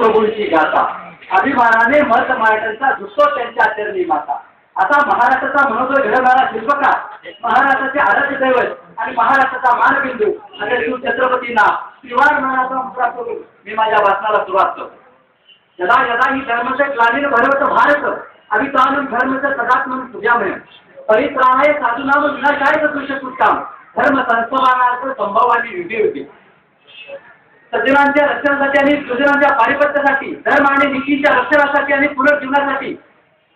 प्रभूंची गाथा. अभिमानाने मत मार्टनचा दुसरो त्यांच्या चरणी माता आता महाराष्ट्राचा मनोबल घडवणारा शिल्पकार महाराष्ट्राचे आराध्य दैवत आणि महाराष्ट्राचा मानबिंदू आणि शिव छत्रपतींना शिवार मनाचा मुद्रा करून मी माझ्या वाचनाला सुरुवात करतो. यदा यदा ही धर्मचे ग्लानीन भरवत भारत अभितानम धर्मचं सदात्मन तुझ्यामय परित्राणाय साधुनाम विनाशाय कृष्ण दुष्कृत्ताम धर्म संस्थानार्थ संभवानी विधी होती सज्जनांच्या रक्षणासाठी आणि सुजनांच्या पारिपत्यासाठी धर्म आणि नीतीच्या रक्षणासाठी आणि पुनर्जीवनासाठी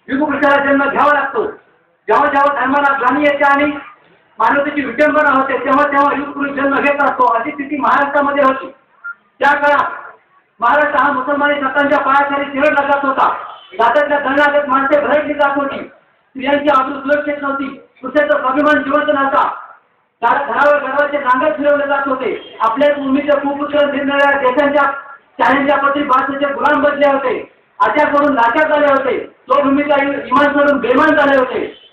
युगपुरुषाला जन्म घ्यावा लागतो. जेव्हा जेव्हा धर्माला ग्लानी येते आणि मानवतेची विटंबना होते तेव्हा तेव्हा युगपुरुष जन्म घेत असतो. अशी स्थिती महाराष्ट्रामध्ये होती. त्या काळात महाराष्ट्र हा मुसलमानी सत्तांच्या पायाखाली तिरडला जात होता. जात्यातल्या धनलागत माणसे भरडली जात होती. स्त्रियांची आजू सुरक्षित नव्हती. पुरुषाचा स्वाभिमान जिवंत नव्हता. घरावर घराचे नांगर फिरवले जात होते. आपल्या भूमीच्या कुपुत्र निर्णया देशांच्या चाह्यांच्या पत्री भाषेचे गुलाम बनले होते. करून नाचार झाले होते. तो भूमीचा इमान करून बेमान झाले होते.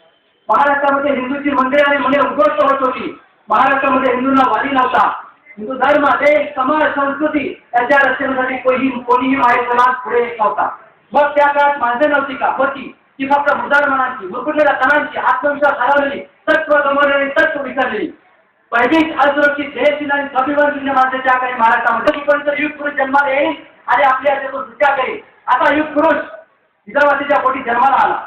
महाराष्ट्रामध्ये हिंदूची मंदिर आणि मने उद्ध्वस्त होत होती. महाराष्ट्रामध्ये हिंदूंना वाली नव्हता. हिंदू धर्म हे समाज संस्कृती याच्या रक्षणासाठी कोणी कोणीही माहीत समाज पुढे येत नव्हता. मग त्या काळात माणसे नव्हती का? होती. ती फक्त मुसलमानांची मुरकुटलेल्या तणांची आत्मविश्वास हरवलेली तत्व गमवलेली तत्व विसरलेली. पहिलीच असुरक्षित ध्येयशील आणि स्वाभिमान शून्य माणसाच्या काही महाराष्ट्रामध्ये. कोणीतरी युग पुरुष जन्माला येईल आणि आपल्या याच्यातून सुट्या करेल. आता युग पुरुष विदर्भातीच्या पोटी जन्माला आला.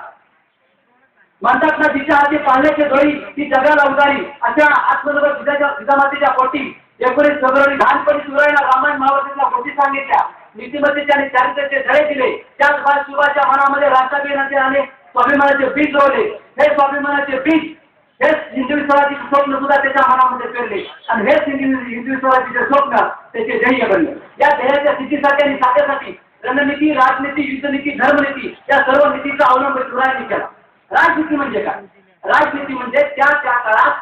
म्हणतात ना तिच्या हाती पाण्याचे डोळी ती जगाला उदारी अशा आत्मनिर्भर विद्याच्या विधामातीच्या पोटी एकोणीस फेब्रुवारी लहानपणी सुरायला रामायण महाभारतीच्या गोष्टी सांगितल्या. नीतिमत्तेचे आणि चारित्र्याचे धडे दिले. त्याच बाल शिवाच्या मनामध्ये राष्ट्रवीराचे आणि स्वाभिमानाचे बीज रोवले. हे स्वाभिमानाचे बीज हेच हिंदवी स्वराज्याचे स्वप्न सुद्धा त्याच्या मनामध्ये पेरले. आणि हेच हिंदवी हिंदवी स्वराज्याचे स्वप्न त्याचे ध्येय बनले. या ध्येयाच्या स्थितीसाठी आणि साध्यासाठी रणनीती राजनीती युद्धनीती धर्मनीती या सर्व नीतीचा अवलंब सुरांनी केला. राजनीती म्हणजे काय? राजनीती म्हणजे त्या त्या काळात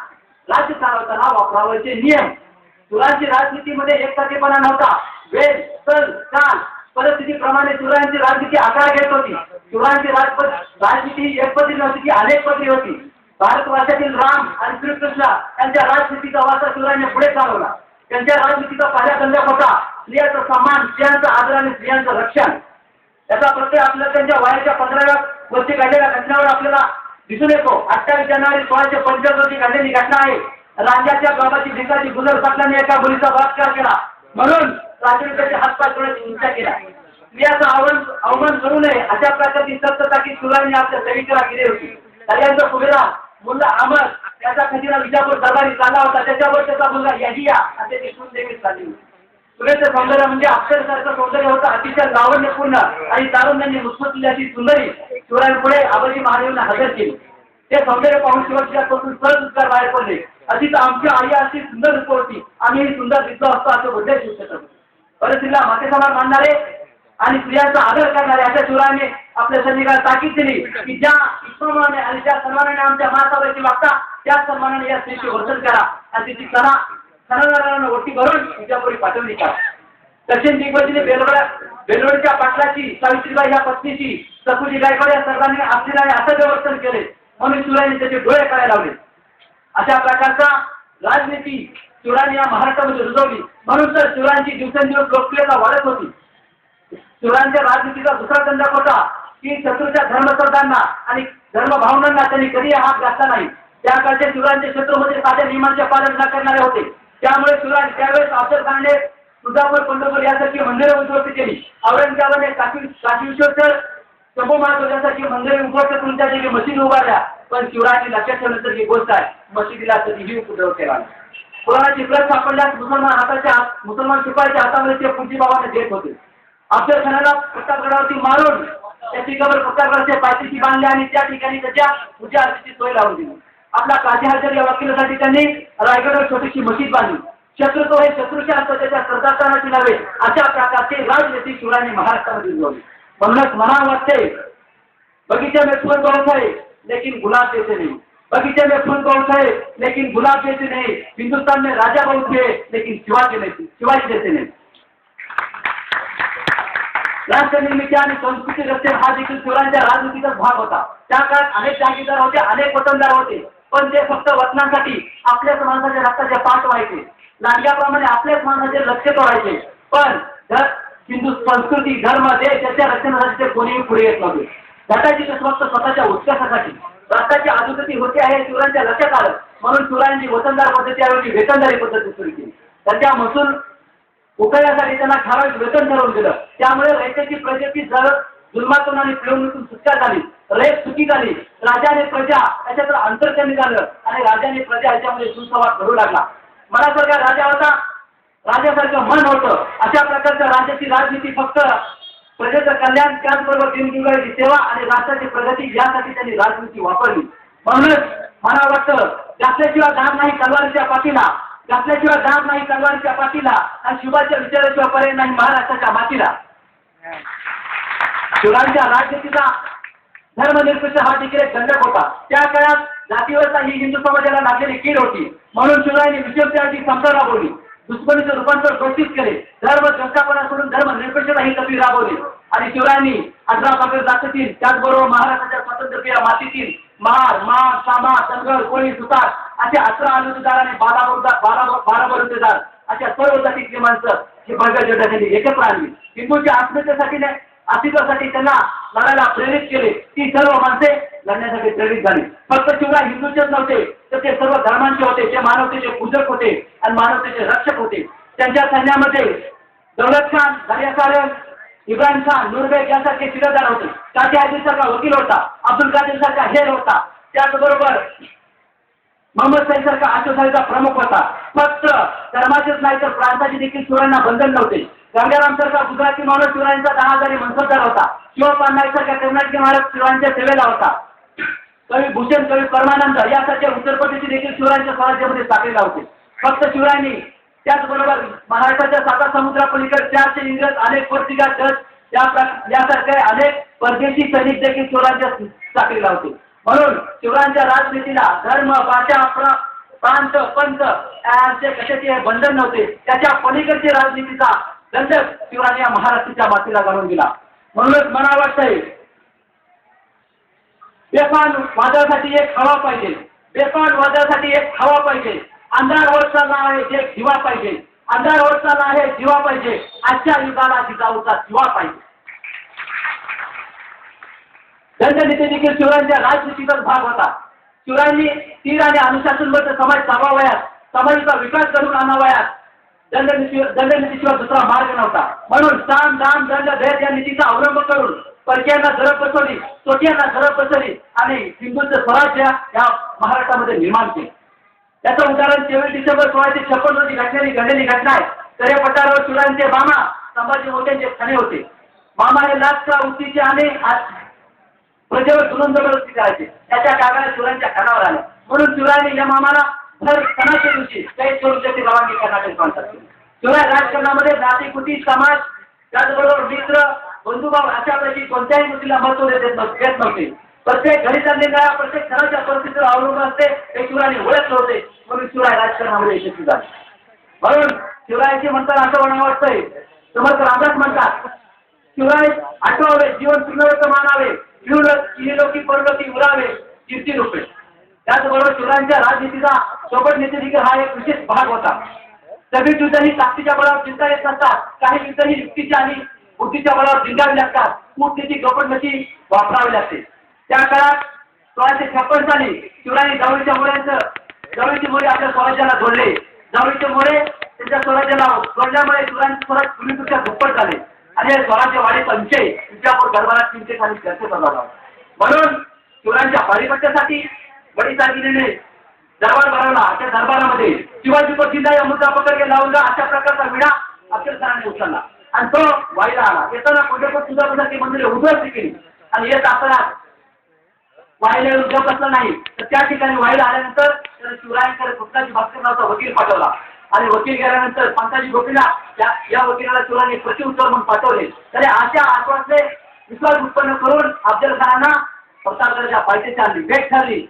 राज्य चालवताना वापरावयाचे नियम. सुरांची राजनीतीमध्ये एकसाथेपणा नव्हता. वेळ स्थळ काल परिस्थितीप्रमाणे सुरांची राजनीती आकार घेत होती. सुरांची राजपद राजनीती एकपदी नव्हती ती अनेक पदी होती. भारतवर्षातील राम आणि श्रीकृष्ण यांच्या राजनीतीचा वारसा शिवरायांनी पुढे चालवला. त्यांच्या राजनीतीचा पहिला संदर्भ होता स्त्रियांचा सन्मान स्त्रियांचा आदर आणि स्त्रियांचं रक्षण. याचा प्रत्यय आपल्याला त्यांच्या वयाच्या पंधराव्या वर्षी घडलेल्या घटनावर आपल्याला दिसून येतो. अठ्ठावीस जानेवारी सोळाशे पंचवीस रोजी घडलेली घटना आहे. रांजाच्या गावाची भिकाची गुजर पाटलांनी एका मुलीचा बलात्कार केला. म्हणून रात्री हातपाय तोडण्याची हिंसा केला स्त्रियाचं आव्हान अवमान करू नये अशा प्रकारची सत्तता की शिवरायांनी आपल्या सैनिकाला केली होती. कल्याणचा सुभेदार मुलगा अमर त्याचा खजिना विजापूर दरबारी चालला होता त्याच्यावर त्याचा मुलगा याहिया असे विष्णू देखील चालली सुरेचं सौंदर्य म्हणजे अक्षरसारखं सौंदर्य होतं अतिशय लावण्यपूर्ण आणि तारुण्याने मुस्मतली अशी सुंदरी शिवरायांपुढे आबाजी महादेवने हजर केली. ते सौंदर्य पाहून शिवाजीच्या तोंडून सहज बाहेर पडले. अशी तर आमची आई अशी सुंदर रूप होती आम्ही सुंदर दिसलो असतो असं बोलले शिवछत्रपती. परिस्थितीला मातेसमान मानणारे आणि स्त्रियांचा आदर करणारे अशा सुराने आपल्या सैनिकाला ताकीद दिली की ज्या इस्मानाने आणि ज्या सन्मानाने आमच्या मातावरची वागता त्याच सन्मानाने या स्त्रीचे वर्तन करा. आणि तिची सणा सणांना ओटी भरून विजापुरी पाठवली का? दक्षिण दिग्गजीने बेलवड्या बेलवडीच्या पाटलाची सावित्रीबाई या पत्नीची सकुजी गायकवाड या सर्वांनी आपल्याला असं व्यवस्थन केले. म्हणून शिवरायांनी त्याचे डोळे करायला लावले. अशा प्रकारचा राजनीती शिवरायांनी या महाराष्ट्रामध्ये रुजवली. म्हणून तर शिवरायांची दिवसेंदिवस लोकप्रियता वाढत होती. शिवरायांच्या राजनीतीचा दुसरा धंदा होता की शत्रूच्या धर्मश्रद्धांना आणि धर्मभावनांना त्यांनी कधी हात घातला नाही. त्या काळच्या शिवरायांचे शत्रू म्हणजे साध्या नियमांचे पालन न करणारे होते. त्यामुळे शिवराय त्यावेळेस अफजलखानने तुळजापूर पंढरपूर यासारखी मंदिरे उद्ध्वस्त केली. औरंगजेबाने काशी काशीश्वर शंभू महाराज यासारखी मंदिरे उद्ध्वस्त करून त्या ठिकाणी मशीद उभारल्या. पण शिवरायांनी लक्षात ठेवण्यासारखी गोष्ट आहे. मशिदीला कधीही उपद्रव केला. कोणाची प्रत सापडल्यास मुसलमान हाताच्या मुसलमान शिपाईच्या हातामध्ये ते पुंजीबाबाने देत होते. अफजल खानाला प्रतापगडावरती मारून त्या कबर प्रतापगडाच्या पायथीशी बांधली आणि त्या ठिकाणी त्याच्या पूजा अर्चेची सोय लावून दिली. आपला काजी हजर या वकिलासाठी त्यांनी रायगडवर छोटीशी मशीद बांधली. शत्रुत्व हे शत्रूचे असतं त्याच्या सरदारतानाची नव्हे अशा प्रकारचे राजनीती शिवरायांनी महाराष्ट्रामध्ये जोडली म्हणूनच मला वाटते बगीचे में फूल बहुत है लेकिन गुलाब देते नहीं. बगीचे में फूल बहुत है लेकिन गुलाब देते नहीं. हिंदुस्तान में राजा बहुत है लेकिन शिवाजी नहीं शिवाजी देते नहीं. राष्ट्र निर्मिती आणि संस्कृती रक्षण हा देखील शिवरायांच्या राजनीतीचा भाग होता. त्या काळात अनेक जागीदार होते अनेक वतनदार होते. पण ते फक्त वतनांसाठी आपल्याच माणसाच्या रक्ताचे पाठ व्हायचे. लांडग्याप्रमाणे आपल्याच माणसाचे लक्ष तोडायचे पण जर हिंदू संस्कृती धर्म देश याच्या रक्षणासाठी ते कोणीही पुढे येत नव्हते. घटाची फक्त स्वतःच्या उत्कर्षासाठी राष्ट्राची अधोगती होते आहे शिवरायांच्या लक्षात आलं. म्हणून शिवरायांची वतनदार पद्धती त्यावेळी वेतनदारी पद्धती सुरू केली. त्यांच्या महसूल उकळण्यासाठी त्यांना ठराविक वेतन ठरवून दिलं. त्यामुळे रयतेची प्रजेची जर जुलमातून आणि पिळवणीतून सुटका झाली रयत सुखी झाली राजा आणि प्रजा याच्यातलं अंतर कमी झालं आणि राजा आणि प्रजा याच्यामध्ये सुसंवाद घडू लागला. मनासारखा राजा होता राजासारखं मन होतं. अशा प्रकारच्या राज्याची राजनीती फक्त प्रजेचं कल्याण त्याचबरोबर दिनदिवाळीची सेवा आणि राष्ट्राची प्रगती यासाठी त्यांनी राजनीती वापरली. म्हणूनच मला वाटतं घातल्याशिवाय धार नाही तलवारीच्या पाठीला. घातल्याशिवाय दाम नाही तलवारीच्या पाठीला आणि शिवाच्या विचाराशिवाय पर्याय नाही महाराष्ट्राच्या मातीला. शिवरायांच्या राजनीतीचा धर्मनिरपेक्ष हा देखील एक दंडक होता. त्या काळात जातीव्यवस्था ही हिंदू समाजाला लागलेली कीड होती. म्हणून शिवरायांनी विषमतेची समजा राबवली. दुश्मनीचं रूपांतर घोषित केले. धर्म संस्थापना सोडून धर्मनिरपेक्षता ही कमी राबवली. आणि शिवरायांनी अठरा बावीस जातीतील त्याचबरोबर महाराष्ट्राच्या स्वातंत्र्य मातीतील महार माळ सामा तंगड कोळी सुतार असे अकरा अनुदार आणि बारा बरुदा- बारा बारा बरुदेदार अशा सर्व जातीतली माणसं ही भरगड एकत्र आणली हिंदूच्या अस्मितेसाठी नाही अस्तित्वासाठी त्यांना लढायला प्रेरित केले. ती सर्व माणसे लढण्यासाठी प्रेरित झाली. फक्त शिवराय हिंदूचेच नव्हते तर ते सर्व धर्मांचे होते. ते मानवतेचे पूजक होते आणि मानवतेचे रक्षक होते. त्यांच्या सैन्यामध्ये दौलत खान दर्यासारण इब्राहिम खान नूरबेग यासारखे शिरदार होते. काजी आदिलसारखा वकील होता? अब्दुल कादीर सारखा हेर होता. त्याचबरोबर साहेबसारखा आशोसाहेबचा प्रमुख होता. फक्त धर्माचेच नाही तर प्रांताचे देखील शिवरायांना बंधन नव्हते. गंगारामसारखा गुजराती माणूस शिवरायांचा दहा हजारी मनसबदार होता शिवपाल कर्नाटकी महाराज शिवरायांच्या सेवेला होता. कवी भूषण कवी परमानंद यासारख्या उत्तर प्रदेशचे देखील शिवरायांच्या स्वराज्यामध्ये साठलेला होते. फक्त शिवरायांनी त्याचबरोबर महाराष्ट्राच्या साता समुद्रापलीकडे चारशे इंग्रज अनेक पोर्तुगाज डच यासारखे अनेक परदेशी सैनिक देखील स्वराज्यात साखळीला होते. म्हणून शिवरायांच्या राजनीतीला धर्म भाषा प्रांत पंथ यांचे कशाचे बंधन नव्हते. त्याच्या पलीकडचे राजनीतीचा दंडक शिवरायांनी या महाराष्ट्राच्या मातीला घालून दिला. म्हणूनच मला वाटतंय बेफान वादळासाठी एक हवा पाहिजे. बेफान वादळासाठी एक हवा पाहिजे. अंधार होत आहे एक दिवा पाहिजे. अंधार होत आहे दिवा पाहिजे. आजच्या युगाला जिजाऊचा दिवा पाहिजे. दंडनीती देखील शिवरायांच्या राजनीतीचाच भाग होता. शिवरायांनी तीर आणि अनुशासनबद्ध समाज चालवावयात समाजाचा विकास करून आणावयात. दंडनीती दंडनीतीशिवाय दुसरा मार्ग नव्हता. म्हणून साम दाम दंड भेद या नीतीचा अवलंब करून परकीयांना झडप बसवली चोटियांना झडप बसवली आणि हिंदूंचं स्वराज्य या महाराष्ट्रामध्ये निर्माण केले. याचं उदाहरण तेवीस डिसेंबर सोळाशे छप्पन रोजी घडलेली घडलेली घटना आहे. तर या पठारावर शिवरायांचे मामा संभाजी मोठ्यांचे ठाणे होते. मामाने लाचका उतीचे आणि प्रजेवर जुलूम जबरदस्ती करायचे त्याच्या कागाला चुरांच्या खानावर आल्या म्हणून चुराने या मामाला भर सणाच्या दिवशी काही स्वरूपाची रवानगी करण्याचे सांगतात चुरा राजकारणामध्ये जाती कुटी समाज त्याचबरोबर मित्र बंधुभाव अशापैकी कोणत्याही गोष्टीला महत्त्व देत नव्हते. प्रत्येक घरी चाललेल्या प्रत्येक घराच्या परिस्थितीवर अवलंबून असते हे शिवरायांनी ओळख होते. म्हणून शिवराय राजकारणामध्ये यशस्वी झाले. म्हणून शिवरायाची म्हणताना असं म्हणा वाटतंय. समर्थ रामदास म्हणतात शिवाय आठवावे जीवन सुंदर मानावे. लोकी परलोकी उरावे? कीर्ती रूपे त्याचबरोबर शिवरायांच्या राजनीतीचा सोबत नेते देखील हा एक विशेष भाग होता. सगळी युद्ध ही ताकदीच्या बळावर जिंकता येत नसतात. काही युद्ध ही युक्तीच्या आणि बुद्धीच्या बळावर जिंकावी लागतात. कूटनीती गपटमती वापरावी लागते. त्या काळात सोळाशे छप्पन साली शिवरायांनी जावळीच्या मुळ्यांचं जावळीचे मुळे आपल्या स्वराज्याला जोडले. जावळीचे मुळे त्यांच्या स्वराज्याला जोडल्यामुळे शिवरायांचे स्वराज पूर्वीपेक्षा दुप्पट झाले. आणि हे स्वराज्य वाढीत पंचे विजापूर दरबारात चिंतेखाली चर्चेत चर्चे होता. म्हणून शिवरायांच्या पारिपत्यासाठी बडी तागिरीने दरबार भरवला. त्या दरबारामध्ये शिवाजी पक्षीला या मुद्दा पकड लावला अशा प्रकारचा विडा अखेरसराने उचलला. आणि तो वाईला आला. येताना पंढरपूर ती मंदिरे उद्ध्वस्त केली आणि येत असताना व्हायला उद्योग नाही. तर त्या ठिकाणी व्हायला आल्यानंतर त्याने शिवरायांकडे कृष्णाजी भास्कर नावाचा वकील पाठवला. आणि वकील गेल्यानंतर पंताजी गोपीला त्या या वकिलाला शिवरायांनी प्रतिउत्तर म्हणून पाठवले. तर अशा आश्वासने विश्वास उत्पन्न करून अफजल खानांना प्रतापगडच्या पायथ्याशी आणली भेट ठरली.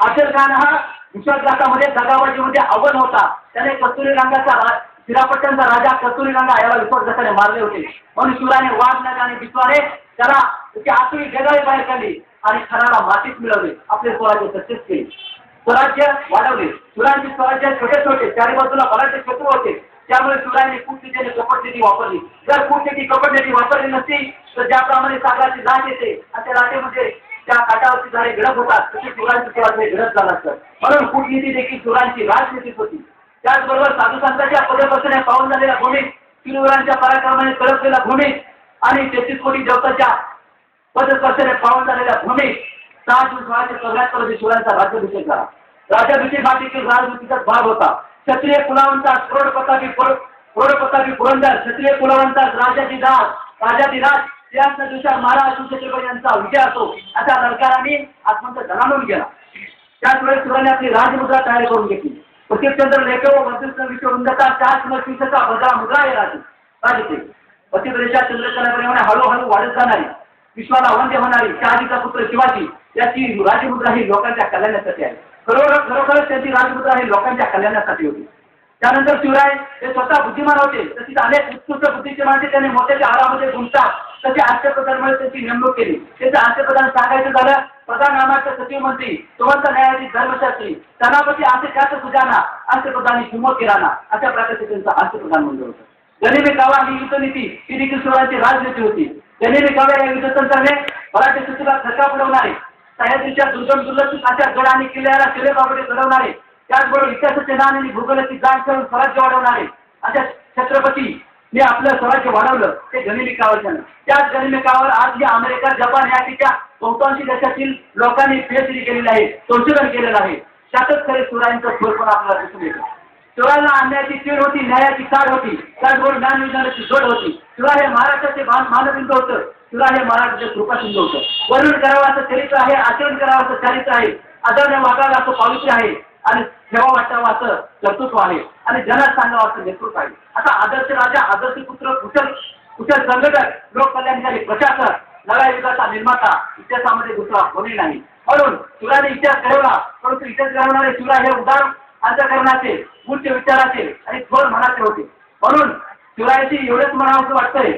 अफजल खान हा विश्वासघातामध्ये दगाबाजीमध्ये अव्वल होता. त्याने कस्तुरी रंगाचा शिरापट्ट्यांचा राजा कस्तुरी रंगा याला विश्वासघाताने मारले होते. म्हणून शिवराने वाघ आणि विश्वाने त्याला त्याची आतुरी गदाळी बाहेर काढली आणि खराला मातीत मिळवले. आपले स्वराज्य सक्सेस केले. स्वराज्य वाढवले. सुरांचे स्वराज्य छोटे छोटे चारी बाजूला बराचसे शत्रू होते. त्यामुळे सुरांनी कूटनीतीने कपटनीती वापरली. जर कूटनीती कपटनीती वापरली नसती तर ज्याप्रमाणे सागराची लाट येते आणि त्या लाटेमध्ये त्या काठावरती झाडे घडत होतात तशी शिवरायांची सुरुवात घडत झालं असतं म्हणून कूटनीती देखील सुरांची राजनीती होती. त्याचबरोबर साधू संतांच्या पदपसण्या पाहून झालेल्या भूमीत शिवरायांच्या पराक्रमाने कळपलेल्या भूमीत आणि तेहतीस कोटी देवताच्या पदस्पर्शने पावन झालेल्या भूमीत सहा जून सोळाशे चौऱ्याहत्तर शिवरायांचा राज्याभिषेक झाला राज्याभिषेक हा देखील राजनीतीचा भाग होता क्षत्रिय कुलावंता करोडपतापी करोडपतापी पुरंदर क्षत्रिय कुलावंता राजाची दास राजाची राज यांच्या दिवसात महाराज छत्रपती यांचा विजय असो अशा सरकाराने आत्मंत जणावून गेला त्याच वेळेस शिवरायांनी आपली राजमुद्रा तयार करून घेतली प्रत्येकचंद्र लेख व वंशिष्ठ त्याच चार किंवा मुद्रा आहे राजे राजते पश्चिम देशात चंद्रकलाप्रमाणे हळूहळू वाढत जाणारी विश्वाला वंद्य होणारी शहाजीचा पुत्र शिवाजी त्याची राजमुद्रा ही लोकांच्या कल्याणासाठी आहे. खरोखर खरोखरच त्याची राजमुद्रा ही लोकांच्या कल्याणासाठी होती. त्यानंतर शिवराय हे स्वतः बुद्धिमान होते. तशीच अनेक उत्कृष्ट बुद्धीचे माणसे त्यांनी मोठ्याच्या आरामध्ये गुंततात. तसे आश्चर्यप्रधानमुळे त्यांची नेमणूक केली. त्याचं आश्चर्यप्रधान सांगायचं झालं प्रधान नामाचे सचिव मंत्री सुवंत न्यायाधीश धर्मशास्त्री सभापती असे जास्त सुजाना आश्चर्यप्रधानी हिमत किराणा अशा प्रकारचे त्यांचं आश्चर्यप्रधान मंडळ होतं. गणिमी कावा ही युद्धनीती ही देखील शिवरायांची राजनीती होती. गनिमी कावा या युद्धतंत्राने मराठी सुतीला धक्का पडवणारे सह्याद्रीच्या दुर्गम दुर्लक्षित अशा गड आणि किल्ल्याला शिरे बाबडे घडवणारे त्याचबरोबर इतिहासाचे नाण आणि भूगोलाची जाण करून स्वराज्य वाढवणारे अशा छत्रपती ने आपलं स्वराज्य वाढवलं ते गनिमी कावाच्यानं त्याच गणिमिकावर आज जे अमेरिका जपान यासारख्या बहुतांशी देशातील लोकांनी पीएचडी केलेली आहे संशोधन केलेलं आहे. त्यातच खरे सुरांचं स्वर पण आपल्याला दिसून येतं. शिवरायांना अन्यायाची चीड होती न्यायाची चाड होती त्याचबरोबर ज्ञान विज्ञानाची जोड होती. शिवाय हे महाराष्ट्राचे मान मानबिंदू होतं. तुला हे महाराष्ट्राचे कृपा होतं वर्णन करावं असं चरित्र आहे आचरण करावं असं चारित्र आहे. आदरणे वागावं असं पावित्र्य आहे. आणि ठेवा वाटावं असं कर्तृत्व आहे. आणि जनात सांगावं असं नेतृत्व आहे. आता आदर्श राजा आदर्श पुत्र कुशल कुशल संघटक लोककल्याणकारी प्रशासक नव्या युगाचा निर्माता इतिहासामध्ये दुसरा कोणी नाही. म्हणून शिवराने इतिहास घडवला परंतु इतिहास घडवणारे तुला हे उदार अंतकरणाचे उच्च विचाराचे आणि थोर मनाचे होते. म्हणून शिवरायाची एवढंच म्हणावं असं वाटतंय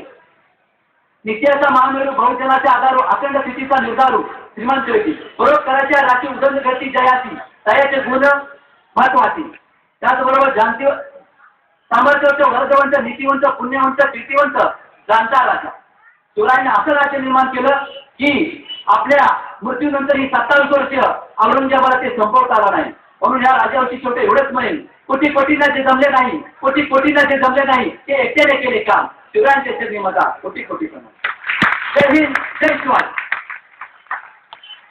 नित्याचा महामेरू बहुजनाच्या आधारू अखंड स्थितीचा निर्धारू श्रीमंत व्यक्ती. परोपकाराच्या राखी उदंड घडती जयाची. तयाचे गुण महत्वाची. त्याचबरोबर जाणती सामर्थ्यवंत वर्धवंत नीतिवंत पुण्यवंत कीर्तिवंत जाणता राजा शिवरायाने असं राज्य निर्माण केलं की आपल्या मृत्यूनंतर ही सत्तावीस वर्ष औरंगजेबाला ते संपवता आला नाही. म्हणून या राजावरची छोटे एवढंच म्हणेल कोटी कोटींना जे जमले नाही कोटी कोटींना जे जमले नाही ते एकट्याने केले काम. शिवरायांचे निर्माता कोटी कोटी जय हिंद जय शिवाजी